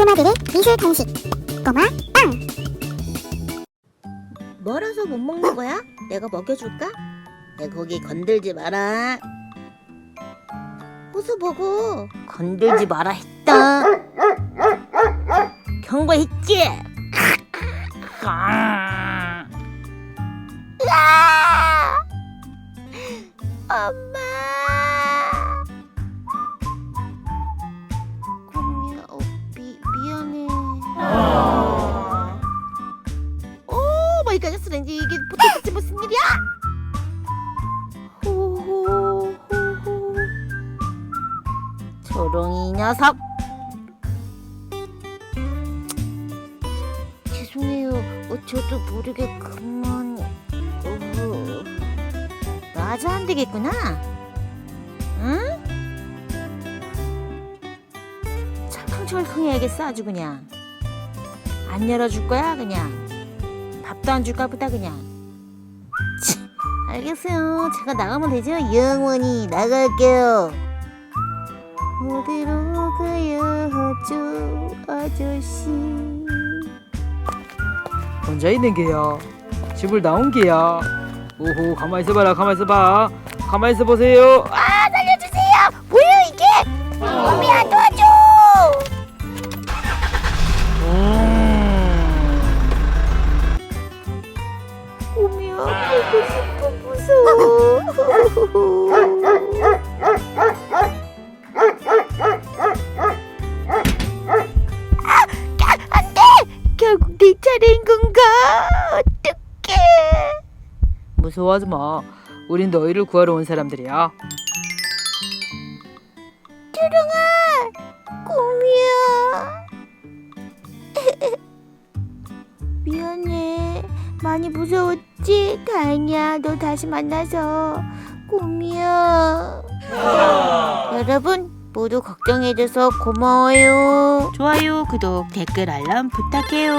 꼬마들의 미술 간식 꼬마 빵 멀어서 못 먹는 거야? 내가 먹여줄까? 내 고기 건들지 마라. 호수 보고 건들지 마라 했다. 경고했지? 으아! 엄마. 스렌지 이게 포테이토 무슨 일이야? 호호호호. 조롱이 녀석. 죄송해요. 어, 저도 모르게 그만. 어, 맞아 안 되겠구나. 응? 철컹철컹 해야겠어 아주 그냥. 안 열어줄 거야 그냥 밥도 안 줄까 보다 그냥. 치, 알겠어요. 제가 나가면 되죠? 영원히 나갈게요. 어디로 가요 저 아저씨. 혼자 있는 게야 집을 나온 게야 오호 가만히 있어봐라 가만히 있어봐. 가만히 있어 보세요. 아 살려주세요. 뭐야 이게? 꼬미야 도와줘 보고 싶어 무서워 아, 안돼! 결국 내 차례인 건가? 어떡해! 무서워하지 마. 우린 너희를 구하러 온 사람들이야. 꼬미야 미안해 많이 무서웠지? 다행이야. 너 다시 만나서 꼬미야 여러분 모두 걱정해줘서 고마워요. 좋아요 구독 댓글 알람 부탁해요